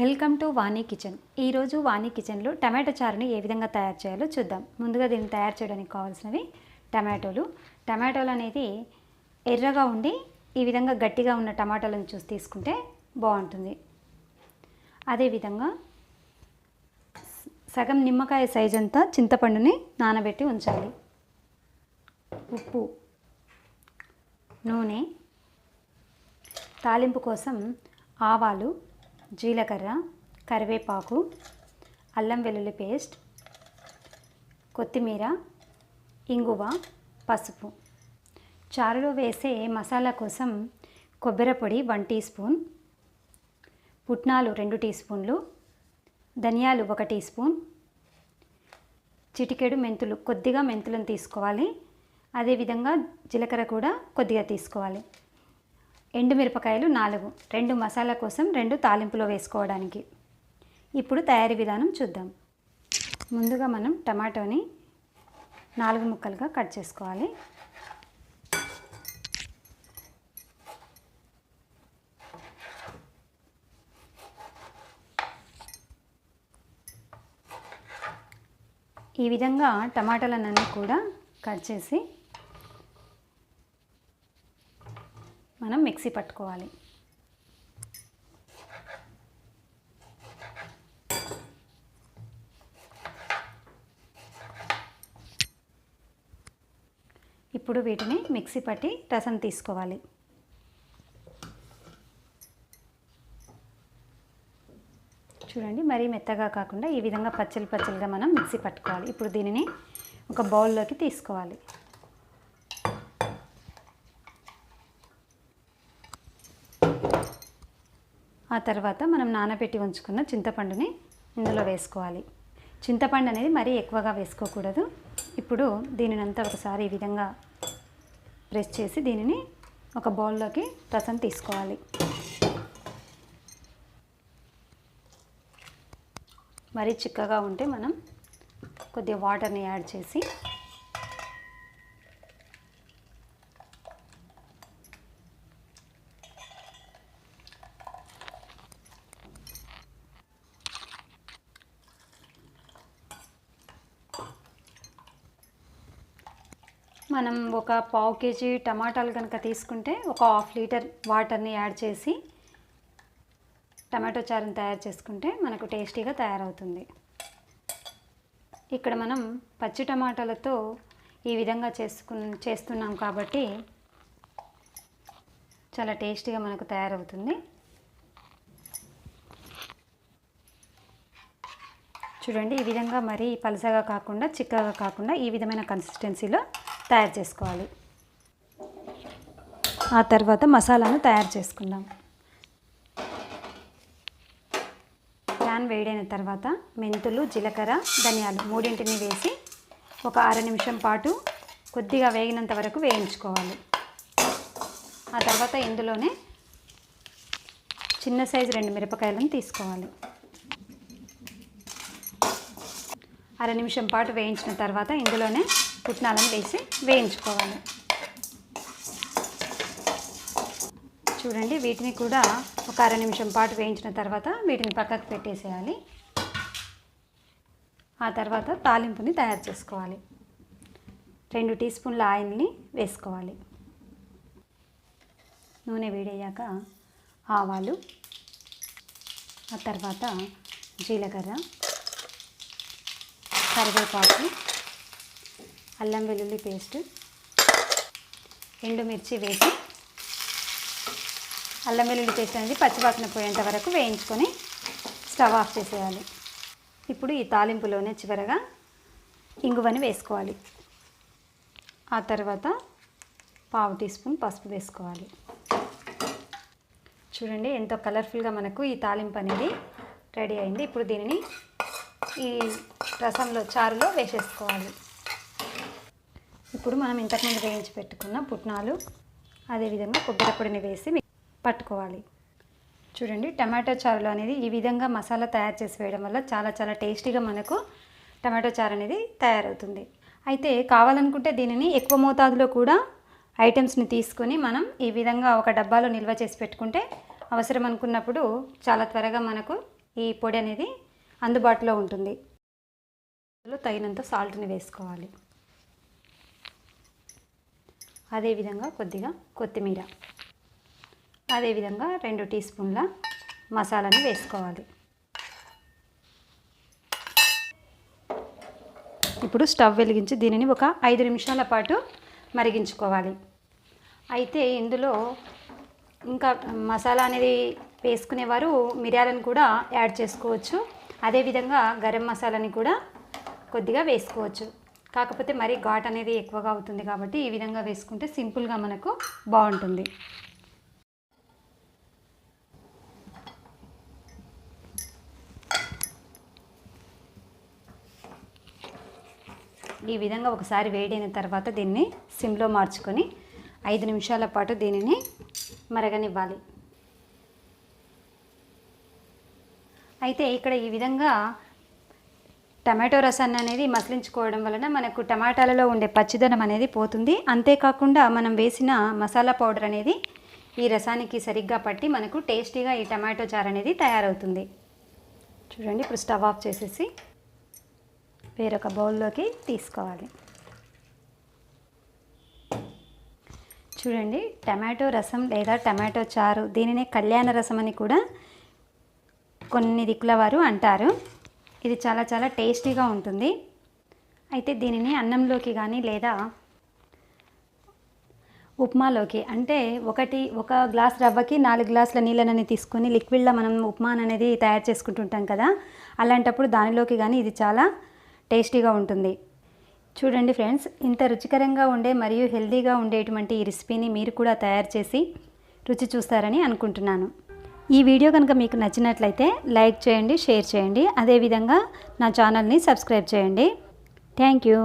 Welcome to Vani kitchen. ఈరోజు వాణి కిచెన్లో tomato చారుని ఏ విధంగా తయారు చేయాలో చూద్దాం. ముందుగా దీన్ని తయారు చేయడానికి కావాల్సినవి టమాటోలు. టమాటోలు అనేది ఎర్రగా ఉండి ఈ విధంగా గట్టిగా ఉన్న టమాటాలను చూసి తీసుకుంటే బాగుంటుంది. అదేవిధంగా సగం నిమ్మకాయ సైజ్ అంతా చింతపండుని నానబెట్టి ఉంచాలి. ఉప్పు నూనె తాలింపు కోసం ఆవాలు జీలకర్ర కరివేపాకు అల్లం వెల్లుల్లి పేస్ట్ కొత్తిమీర ఇంగువ పసుపు. చారులో వేసే మసాలా కోసం కొబ్బరి పొడి వన్ టీ స్పూన్ పుట్నాలు రెండు టీ స్పూన్లు ధనియాలు ఒక టీ స్పూన్. చిటికెడు మెంతులు కొద్దిగా మెంతులను తీసుకోవాలి. అదేవిధంగా జీలకర్ర కూడా కొద్దిగా తీసుకోవాలి. ఎండుమిరపకాయలు నాలుగు రెండు మసాలా కోసం రెండు తాలింపులో వేసుకోవడానికి. ఇప్పుడు తయారీ విధానం చూద్దాం. ముందుగా మనం టమాటోని నాలుగు ముక్కలుగా కట్ చేసుకోవాలి. ఈ విధంగా టమాటాలన్నీ కూడా కట్ చేసి మనం మిక్సీ పట్టుకోవాలి. ఇప్పుడు వీటిని మిక్సీ పట్టి రసం తీసుకోవాలి. చూడండి మరీ మెత్తగా కాకుండా ఈ విధంగా పచ్చలు పచ్చలుగా మనం మిక్సీ పట్టుకోవాలి. ఇప్పుడు దీనిని ఒక బౌల్లోకి తీసుకోవాలి. ఆ తర్వాత మనం నానబెట్టి ఉంచుకున్న చింతపండుని ఇందులో వేసుకోవాలి. చింతపండు అనేది మరీ ఎక్కువగా వేసుకోకూడదు. ఇప్పుడు దీనిని అంతా ఒకసారి ఈ విధంగా ప్రెస్ చేసి దీనిని ఒక బౌల్లోకి రసం తీసుకోవాలి. మరీ చిక్కగా ఉంటే మనం కొద్దిగా వాటర్ని యాడ్ చేసి మనం ఒక పావు కేజీ టమాటాలు కనుక తీసుకుంటే ఒక హాఫ్ లీటర్ వాటర్ని యాడ్ చేసి టమాటో చారుని తయారు చేసుకుంటే మనకు టేస్టీగా తయారవుతుంది. ఇక్కడ మనం పచ్చి టమాటాలతో ఈ విధంగా చేసుకు చేస్తున్నాం కాబట్టి చాలా టేస్టీగా మనకు తయారవుతుంది. చూడండి ఈ విధంగా మరీ పలసగా కాకుండా చిక్కగా కాకుండా ఈ విధమైన కన్సిస్టెన్సీలో తయారు చేసుకోవాలి. ఆ తర్వాత మసాలాను తయారు చేసుకుందాం. ప్యాన్ వేడైన తర్వాత మెంతులు జీలకర్ర ధనియాలు మూడింటిని వేసి ఒక అర నిమిషం పాటు కొద్దిగా వేగినంత వరకు వేయించుకోవాలి. ఆ తర్వాత ఇందులోనే చిన్న సైజు రెండు మిరపకాయలను తీసుకోవాలి. అర నిమిషం పాటు వేయించిన తర్వాత ఇందులోనే పుట్నాలను వేసి వేయించుకోవాలి. చూడండి వీటిని కూడా ఒక అర నిమిషం పాటు వేయించిన తర్వాత వీటిని పక్కకు పెట్టేసేయాలి. ఆ తర్వాత తాలింపుని తయారు చేసుకోవాలి. రెండు టీ స్పూన్ల ఆయిల్ని వేసుకోవాలి. నూనె వేడయ్యాక ఆవాలు ఆ తర్వాత జీలకర్ర కరివేపాకు అల్లం వెల్లుల్లి పేస్ట్ ఎండుమిర్చి వేసి అల్లం వెల్లుల్లి పేస్ట్ అనేది పచ్చివాసన పోయేంత వరకు వేయించుకొని స్టవ్ ఆఫ్ చేసేయాలి. ఇప్పుడు ఈ తాలింపులోనే చివరగా ఇంగువని వేసుకోవాలి. ఆ తర్వాత పావు టీ స్పూన్ పసుపు వేసుకోవాలి. చూడండి ఎంతో కలర్ఫుల్గా మనకు ఈ తాలింపు అనేది రెడీ అయింది. ఇప్పుడు దీనిని ఈ రసంలో చారులో వేసేసుకోవాలి. ఇప్పుడు మనం ఇంతకుముందు వేయించి పెట్టుకున్న పుట్నాలు అదేవిధంగా కొబ్బరి పొడిని వేసి పట్టుకోవాలి. చూడండి టమాటో చారులు అనేది ఈ విధంగా మసాలా తయారు చేసి వేయడం వల్ల చాలా చాలా టేస్టీగా మనకు టమాటో చారు అనేది తయారవుతుంది. అయితే కావాలనుకుంటే దీనిని ఎక్కువ మోతాదులో కూడా ఐటమ్స్ని తీసుకొని మనం ఈ విధంగా ఒక డబ్బాలో నిల్వ చేసి పెట్టుకుంటే అవసరం అనుకున్నప్పుడు చాలా త్వరగా మనకు ఈ పొడి అనేది అందుబాటులో ఉంటుంది. తగినంత సాల్ట్ని వేసుకోవాలి. అదేవిధంగా కొద్దిగా కొత్తిమీర. అదేవిధంగా రెండు టీ స్పూన్ల మసాలాను వేసుకోవాలి. ఇప్పుడు స్టవ్ వెలిగించి దీనిని ఒక ఐదు నిమిషాల పాటు మరిగించుకోవాలి. అయితే ఇందులో ఇంకా మసాలా అనేది వేసుకునేవారు మిరియాలను కూడా యాడ్ చేసుకోవచ్చు. అదేవిధంగా గరం మసాలాని కూడా కొద్దిగా వేసుకోవచ్చు. కాకపోతే మరి ఘాట్ అనేది ఎక్కువగా అవుతుంది కాబట్టి ఈ విధంగా వేసుకుంటే సింపుల్గా మనకు బాగుంటుంది. ఈ విధంగా ఒకసారి వేడైన తర్వాత దీన్ని సిమ్లో మార్చుకొని ఐదు నిమిషాల పాటు దీనిని మరగనివ్వాలి. అయితే ఇక్కడ ఈ విధంగా టమాటో రసాన్ని అనేది మసలించుకోవడం వలన మనకు టమాటాలలో ఉండే పచ్చిదనం అనేది పోతుంది. అంతేకాకుండా మనం వేసిన మసాలా పౌడర్ అనేది ఈ రసానికి సరిగ్గా పట్టి మనకు టేస్టీగా ఈ టమాటో చారు అనేది తయారవుతుంది. చూడండి ఇప్పుడు స్టవ్ ఆఫ్ చేసేసి వేరొక బౌల్లోకి తీసుకోవాలి. చూడండి టమాటో రసం లేదా టమాటో చారు దీనినే కళ్యాణ రసం అని కూడా కొన్ని దిక్కుల వారు అంటారు. ఇది చాలా చాలా టేస్టీగా ఉంటుంది. అయితే దీనిని అన్నంలోకి కానీ లేదా ఉప్మాలోకి అంటే ఒకటి ఒక గ్లాస్ రవ్వకి నాలుగు గ్లాసుల నీళ్ళనని తీసుకొని లిక్విడ్లో మనం ఉప్మా అనేది తయారు చేసుకుంటుంటాం కదా. అలాంటప్పుడు దానిలోకి కానీ ఇది చాలా టేస్టీగా ఉంటుంది. చూడండి ఫ్రెండ్స్ ఇంత రుచికరంగా ఉండే మరియు హెల్తీగా ఉండేటువంటి ఈ రెసిపీని మీరు కూడా తయారు చేసి రుచి చూస్తారని అనుకుంటున్నాను. ఈ వీడియో కనుక మీకు నచ్చినట్లయితే లైక్ చేయండి షేర్ చేయండి. అదేవిధంగా నా ఛానల్ని సబ్స్క్రైబ్ చేయండి. Thank you.